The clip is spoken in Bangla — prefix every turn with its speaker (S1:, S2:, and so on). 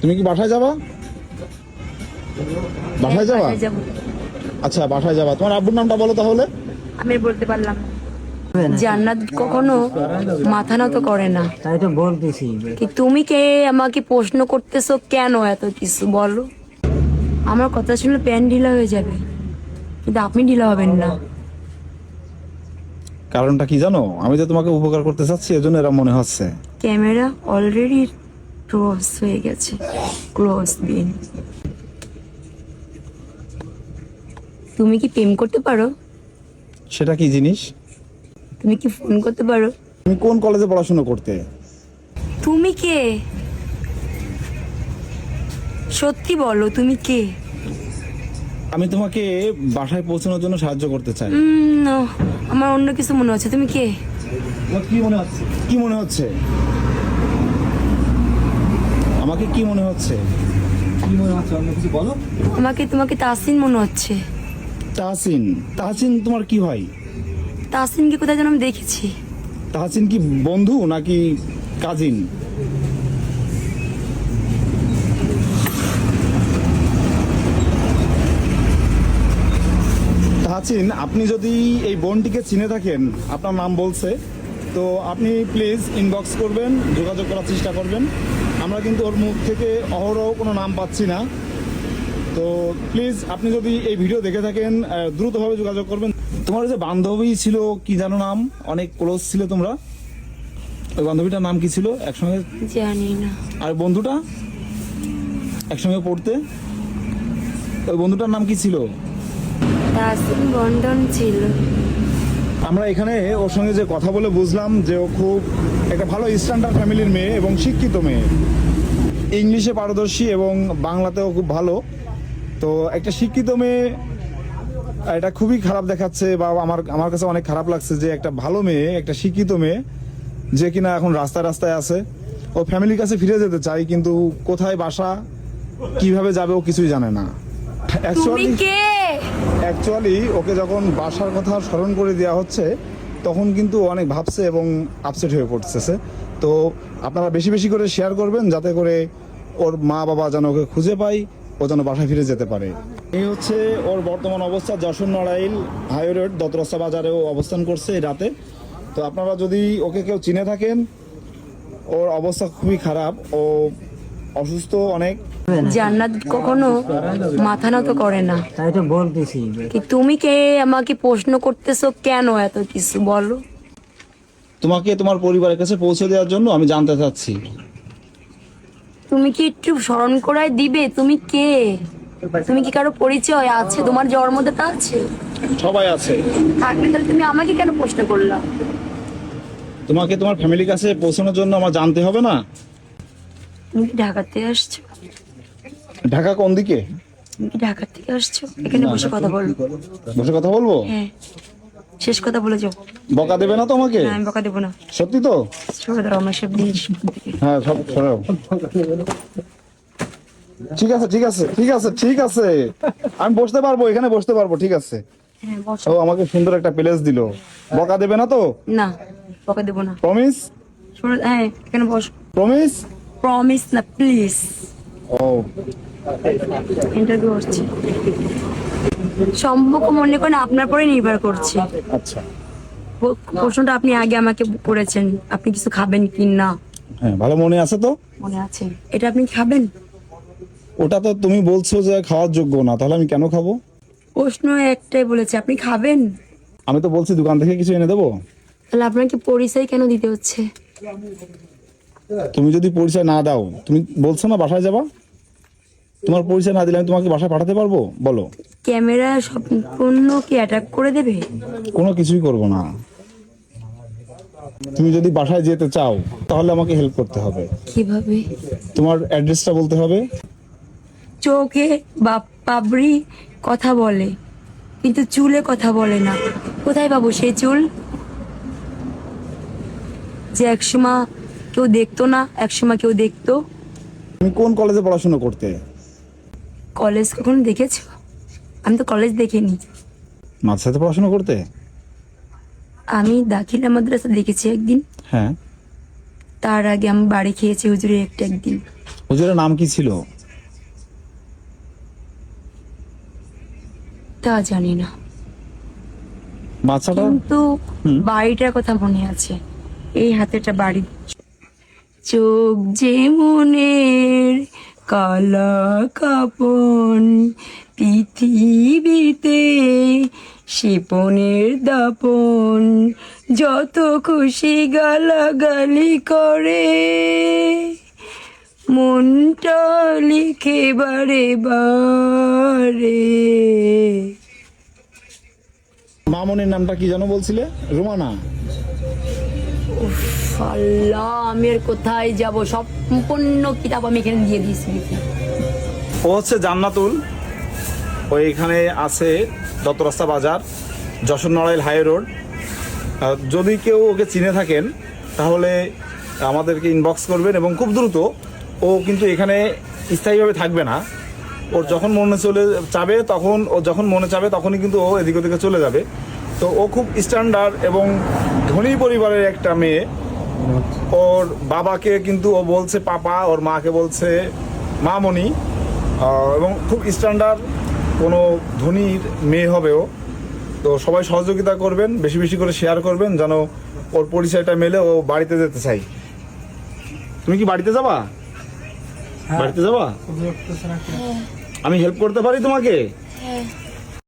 S1: তুমি কি বাসায় যাবা? বাসায় যাবা। আচ্ছা বাসায় যাবা। তোমার আব্বুর নামটা বলো তাহলে।
S2: আমি বলতে পারলাম। না। জান্নাত কখনো মাথা নত করে না।
S3: তাই তো বলতেছি।
S2: কি তুমি কে? আমাকে প্রশ্ন করতেছো কেন এত কিছু? বলো। আমার কথা শুনলে প্যান ঢিলা হয়ে যাবে। কিন্তু আপনি ঢিলা হবেন না।
S1: কারণটা কি জানো? আমি যে তোমাকে উপকার করতে চাচ্ছি এজন্য এরা মনে হচ্ছে।
S2: ক্যামেরা অলরেডি ক্লোজ হয়ে গেছে। ক্লোজ বিন তুমি কি প্রেম করতে পারো?
S1: সেটা কি জিনিস?
S2: তুমি কি ফোন করতে পারো?
S1: তুমি কোন কলেজে পড়াশোনা করতে?
S2: তুমি কে? সত্যি বলো তুমি কে?
S1: আমি তোমাকে বাসায় পৌঁছানোর জন্য সাহায্য করতে চাই।
S2: আমার অন্য কিছু মনে হচ্ছে। তুমি কে?
S1: কি মনে হচ্ছে? কি মনে হচ্ছে? আমাকে কি মনে হচ্ছে? কি মনে হচ্ছে? অন্য কিছু বলো।
S2: আমাকে তোমাকে তাসিন মনে হচ্ছে।
S1: তাহসিন? তাহসিন তোমার কি হয়
S2: তাসিনকে কোথায় যেন আমি দেখেছি।
S1: তাহসিন কি বন্ধু নাকি কাজিন? তাহসিন আপনি যদি এই বোনটিকে চিনে থাকেন আপনার নাম বলছে তো আপনি প্লিজ ইনবক্স করবেন যোগাযোগ করার চেষ্টা করবেন। আমরা কিন্তু ওর মুখ থেকে অহরহ কোনো নাম পাচ্ছি না। তো প্লিজ আপনি যদি এই ভিডিও দেখে থাকেন দ্রুতভাবে যোগাযোগ করবেন। তোমার যে বান্ধবী ছিল কি জানো নাম? অনেক ক্লোজ ছিল তোমরা। ওই বান্ধবীটার নাম কি ছিল? একসঙ্গে?
S2: জানি না।
S1: আর বন্ধুটা? একসঙ্গে পড়তে? ওই বন্ধুটার নাম কি ছিল?
S2: বন্ডন ছিল।
S1: আমরা এখানে ওর সঙ্গে যে কথা বলে বুঝলাম যে ও খুব একটা ভালো স্ট্যান্ডার্ড ফ্যামিলির মেয়ে এবং শিক্ষিত মেয়ে। ইংলিশে পারদর্শী এবং বাংলাতেও খুব ভালো। তো একটা শিক্ষিত মেয়ে এটা খুবই খারাপ দেখাচ্ছে বা আমার আমার কাছে অনেক খারাপ লাগছে যে একটা ভালো মেয়ে একটা শিক্ষিত মেয়ে যে কিনা এখন রাস্তায় রাস্তায় আছে। ও ফ্যামিলির কাছে ফিরে যেতে চায় কিন্তু কোথায় বাসা কীভাবে যাবে ও কিছুই জানে না।
S2: কে?
S1: অ্যাকচুয়ালি ওকে যখন বাসার কথা স্মরণ করে দেওয়া হচ্ছে, তখন কিন্তু অনেক ভাবছে এবং আপসেট হয়ে পড়তেছে। তো আপনারা বেশি বেশি করে শেয়ার করবেন যাতে করে ওর মা বাবা যেন ওকে খুঁজে পায়, ও যেন বাসায় ফিরে যেতে পারে। এই হচ্ছে ওর বর্তমান অবস্থা, যশোর নড়াইল হাই রোড দতরস্তা বাজারেও অবস্থান করছে এই রাতে। তো আপনারা যদি ওকে কেউ চিনে থাকেন, ওর অবস্থা খুবই খারাপ, ও অসুস্থ অনেক।
S2: জান্নাত কখনো মাথা নত করে না।
S3: তাই তো বলতেছি।
S2: কি তুমি কে? আমাকে প্রশ্ন করতেছো কেন এত কিছু? বলো।
S1: তোমাকে তোমার পরিবারের কাছে পৌঁছে দেওয়ার জন্য আমি জানতে চাচ্ছি।
S2: তুমি কি একটু স্মরণ করায় দিবে? তুমি কে? তুমি কি কারও পরিচয় আছে? তোমার জন্মদাতা আছে?
S1: সবাই আছে।
S2: থাকলে তাহলে তুমি আমাকে কেন প্রশ্ন করলা?
S1: তোমাকে তোমার ফ্যামিলির কাছে পৌঁছানোর জন্য আমার জানতে হবে না?
S2: তুমি কি ঢাকাতে আসছো?
S1: ঢাকা কোন দিকে?
S2: ঢাকা থেকে আসছো? এখানে বসে কথা বলো।
S1: বসে কথা বলব?
S2: হ্যাঁ। শেষ কথা বলে যাও।
S1: বকা দেবে না তোমাকে?
S2: না, আমি বকা দেবো না।
S1: সত্যি তো?
S2: সরে আমার সব জিনিস
S1: হ্যাঁ সব সরাও। ঠিক আছে ঠিক আছে ঠিক আছে ঠিক আছে। আমি বসতে পারব এখানে বসতে পারব ঠিক আছে।
S2: হ্যাঁ
S1: ও আমাকে সুন্দর একটা প্লেস দিল। বকা দেবে না তো?
S2: না বকা দেবো না।
S1: প্রমিস
S2: হ্যাঁ এখানে বসো।
S1: প্রমিস
S2: প্রমিস না প্লিজ
S1: ও।
S2: ইন্টারভিউ হচ্ছে সম্পর্ক মনে করেন আপনার পরে নির্ভর করছে।
S1: আচ্ছা।
S2: প্রশ্নটা আপনি আগে আমাকে করেছেন আপনি কিছু খাবেন কি না?
S1: হ্যাঁ ভালো মনে আছে তো?
S2: মনে আছে। এটা আপনি খাবেন?
S1: ওটা তো তুমি বলছো যে খাওয়ার যোগ্য না তাহলে আমি কেন খাব?
S2: প্রশ্ন একটাই বলেছে আপনি খাবেন?
S1: আমি তো বলছি দোকান থেকে কিছু এনে দেবো।
S2: তাহলে আপনাকে পরিচয় কেন দিতে হচ্ছে?
S1: তুমি যদি পরিচয় না দাও তুমি বলছো না বাসায় যাবা? তোমার পরিচয় না দিলে আমি তোমাকে বাসায় পাঠাতে পারব? বলো।
S2: ক্যামেরা সম্পূর্ণ কি অ্যাটাক করে দেবে?
S1: কোনো কিছুই করব না। তুমি যদি বাসায় যেতে চাও তাহলে আমাকে হেল্প করতে হবে।
S2: কীভাবে?
S1: তোমার অ্যাড্রেসটা বলতে হবে?
S2: চোখে বা পাবড়ি কথা বলে কিন্তু চুলে কথা বলে না। কোথায় পাবো সেই চুল? যে একসময় কেউ দেখতো না একসময় কেউ দেখতো।
S1: তুমি কোন কলেজে পড়াশোনা করতে?
S2: কলেজ কখনো দেখেছ? আমি তো কলেজ দেখিনি।
S1: মাদ্রাসাতে পড়াশোনা করতে?
S2: আমি দাখিলা মাদ্রাসা দেখেছি একদিন।
S1: হ্যাঁ।
S2: তার আগে আমি বাড়ি খেয়েছি হুজুরের একটা একদিন।
S1: হুজুরের নাম কি ছিল?
S2: তা জানি না।
S1: বাচ্চাটা?
S2: কিন্তু বাড়িটার কথা মনে আছে। এই হাতেটা বাড়ি চোখ যে মনের কালা কাপন পৃথিবীতে শিপনের দাপন যত খুশি গালাগালি করে। মনটা লিখে বারে বারে।
S1: মামনির নামটা কি যেন বলছিলে? রুমানা।
S2: আল্লাহ আমি আর কোথায় যাব? সম্পূর্ণ কিতাব আমি এখানে দিয়ে দিয়েছি।
S1: ও হচ্ছে জান্নাতুল। ও এখানে আছে দত্তরাস্তা বাজার, যশোর নড়াইল হাই রোড। যদি কেউ ওকে চিনে থাকেন, তাহলে আমাদেরকে ইনবক্স করবেন এবং খুব দ্রুত ও কিন্তু এখানে স্থায়ীভাবে থাকবে না। ওর যখন মনে চলে যাবে তখন ও যখন মনে চাবে, তখনই কিন্তু ও এদিক ওদিকে চলে যাবে। তো ও খুব স্ট্যান্ডার্ড এবং ধনী পরিবারের একটা মেয়ে। ওর বাবাকে কিন্তু ও বলছে পাপা ওর মাকে বলছে মামনি। এবং খুব স্ট্যান্ডার্ড কোনো ধনীর মেয়ে হবেও তো সবাই সহযোগিতা করবেন বেশি বেশি করে শেয়ার করবেন যেন ওর পরিচয়টা মেলে ও বাড়িতে যেতে চাই। তুমি কি বাড়িতে যাবা? বাড়িতে যাবা? আমি হেল্প করতে পারি তোমাকে?